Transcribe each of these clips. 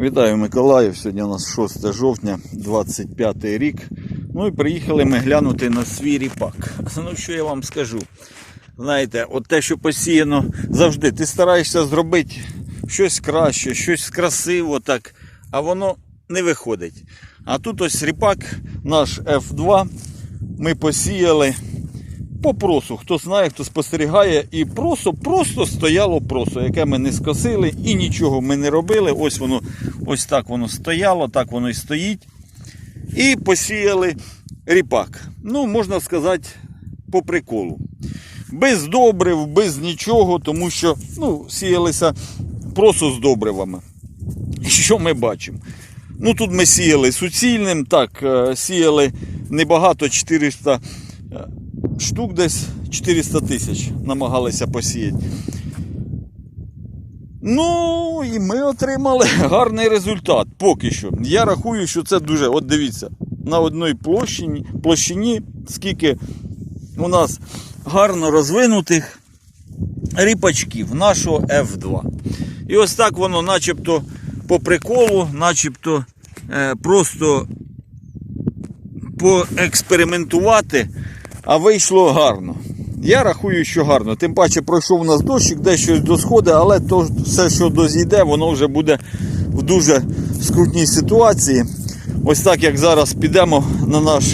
Вітаю Миколаїв. Сьогодні у нас 6 жовтня, 25 рік. Ну і приїхали ми глянути на свій ріпак. Ну що я вам скажу? Знаєте, от те, що посіяно завжди, ти стараєшся зробити щось краще, щось красиво так, а воно не виходить. А тут ось ріпак наш F2 ми посіяли по просу. Хто знає, хто спостерігає, і просо просто стояло просо, яке ми не скосили і нічого ми не робили. Ось воно, ось так воно стояло, так воно і стоїть. І посіяли ріпак. Ну, можна сказати, по приколу. Без добрив, без нічого, тому що ну, сіялися просто з добривами. Що ми бачимо? Ну тут ми сіяли суцільним, так, е, сіяли небагато 400 е, штук десь 400 тисяч намагалися посіяти. Ну, і ми отримали гарний результат поки що. Я рахую, що це дуже. От дивіться, на одній площині, площині скільки у нас гарно розвинутих ріпачків нашого F2. І ось так воно начебто по приколу, начебто е, просто поекспериментувати, а вийшло гарно. Я рахую, що гарно. Тим паче пройшов у нас дощик, де щось досходить, але то все, що дозійде, воно вже буде в дуже скрутній ситуації. Ось так як зараз підемо на наш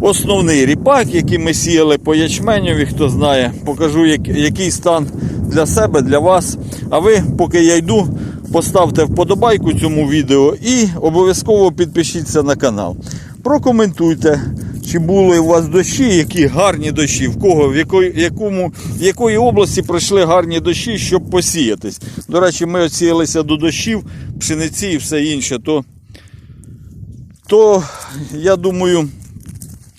основний ріпак, який ми сіяли по ячменьові, хто знає, покажу, який стан для себе, для вас. А ви, поки я йду, поставте вподобайку цьому відео і обов'язково підпишіться на канал. Прокоментуйте, чи були у вас дощі, які гарні дощі, в кого, в якої, якому, в якої області пройшли гарні дощі, щоб посіятись. До речі, ми оціялися до дощів, пшениці і все інше, то, то я думаю,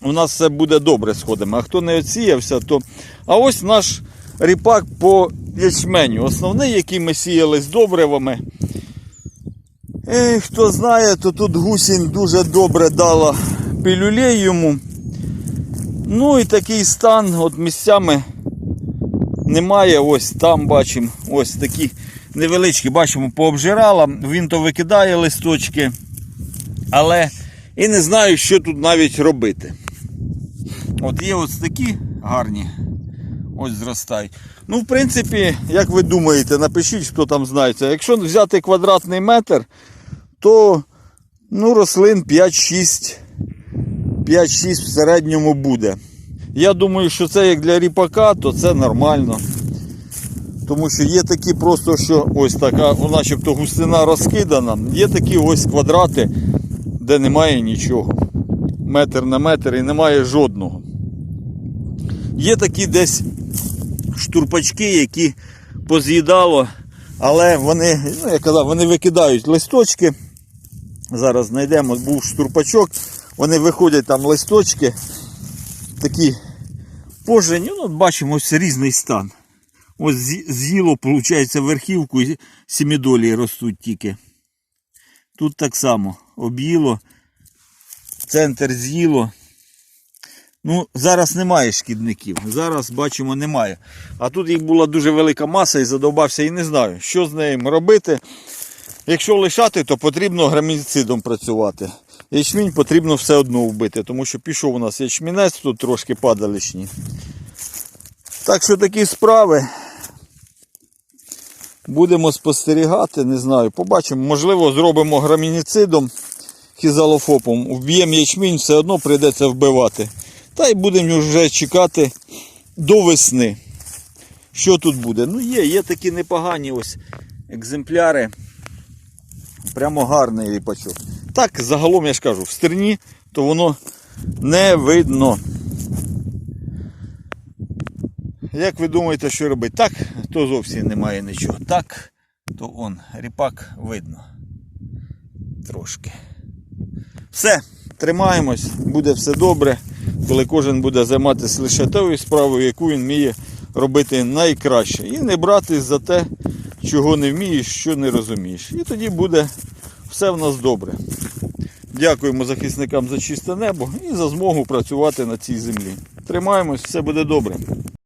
у нас все буде добре з ходами. А хто не оціявся, то. А ось наш ріпак по ячменю. Основний, який ми сіяли з добривами. Ей, хто знає, то тут гусінь дуже добре дала пілюлей йому. Ну і такий стан, от місцями немає. Ось там бачимо, ось такі невеличкі, бачимо, пообжирала. Він то викидає листочки. Але і не знаю, що тут навіть робити. От є ось такі гарні. Ось зростають. Ну, в принципі, як ви думаєте, напишіть, хто там знається. Якщо взяти квадратний метр, то ну, рослин 5-6 5-6 в середньому буде. Я думаю, що це як для ріпака, то це нормально. Тому що є такі просто, що ось така, ну, начебто густина розкидана, є такі ось квадрати, де немає нічого. Метр на метр і немає жодного. Є такі десь штурпачки, які поз'їдало, але вони, ну я казав, вони викидають листочки. Зараз знайдемо, був штурпачок, вони виходять там листочки, такі пожені, ну, бачимо ось різний стан. Ось з'ї- з'їло, виходить, верхівку і сімідолії ростуть тільки. Тут так само об'їло, центр з'їло. Ну, зараз немає шкідників. Зараз бачимо, немає. А тут їх була дуже велика маса і задовбався і не знаю, що з нею робити. Якщо лишати, то потрібно граміцидом працювати. Ячмінь потрібно все одно вбити, тому що пішов у нас ячмінець, тут трошки падалищні. Так що такі справи. Будемо спостерігати, не знаю, побачимо. Можливо, зробимо грамініцидом, хізалофопом, вб'ємо ячмінь, все одно прийдеться вбивати. Та й будемо вже чекати до весни. Що тут буде? Ну є, є такі непогані ось екземпляри. Прямо гарний ріпачок. Так, загалом я ж кажу, в стерні, то воно не видно. Як ви думаєте, що робити? Так, то зовсім немає нічого. Так, то он, ріпак видно. Трошки. Все, тримаємось, буде все добре, коли кожен буде займатися лише тою справою, яку він вміє робити найкраще. І не братись за те, чого не вмієш, що не розумієш. І тоді буде все в нас добре. Дякуємо захисникам за чисте небо і за змогу працювати на цій землі. Тримаємось, все буде добре.